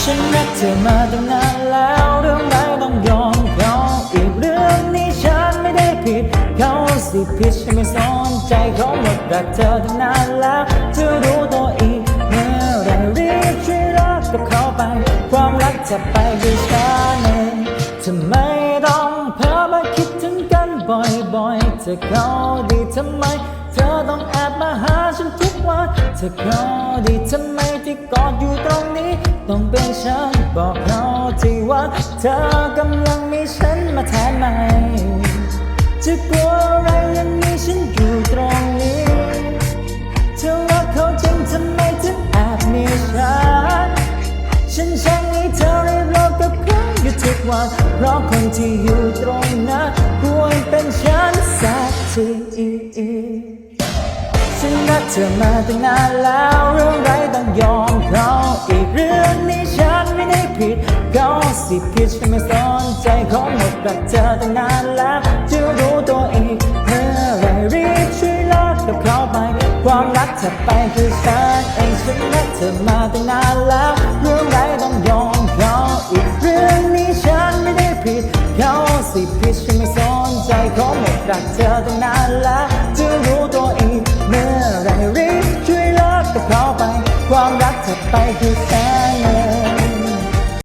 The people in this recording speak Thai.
ฉันรักเธอมาตั้งนานแล้วเรื่องใดต้องยอมเขาอีกเรื่องนี้ฉันไม่ได้ผิดเขาสิผิดฉันไม่สนใจเขาหมดรักเธอตั้งนานแล้วจะรู้ตัวอีกเมื่อไรรีบช่วยรักกับเขาไป ความรักจะไปด้วยฉันเองทำไมต้องเพ้อมาคิดถึงกันบ่อยๆเธอเขาดีทำไม เธอต้องแอบมาหาฉันทุกวันเธอเขา ดีทำไมที่กอดอยู่ตรงนี้ ต้องเป็นฉันบอกเขาที่ว่าเธอกำลังมีฉันมาแทนไหมจะกลัวอะไรยังมีฉันอยู่ตรงนี้เธอรักเขาจริงทำไมถึงแอบมีฉันฉันช่างให้เธอรีบเลิกกับเขาอยู่ทุกวันเพราะคนที่อยู่ตรงนั้นควรเป็นฉันสักที เธอมาตั้งนานแล้วเรื่องไรต้องยอมเขาอีกเรื่องนี้ฉันไม่ได้ผิดเขาสิผิดฉันไม่สนใจเขาหมดรักเธอตั้งนานแล้วจะรู้ตัวอีเมื่อไรรีบช่วยเลิกกับเขาไปความรักจะไปคือฉันเองฉันรักเธอมาตั้งนานแล้วเรื่องไรต้องยอมเขาอีกเรื่องนี้ฉันไม่ได้ผิดเขาสิผิดฉันไม่สนใจเขาหมดรักเธอตั้งนานแล้ว เลิกกับเขาไป ความรักจะไปคือแสง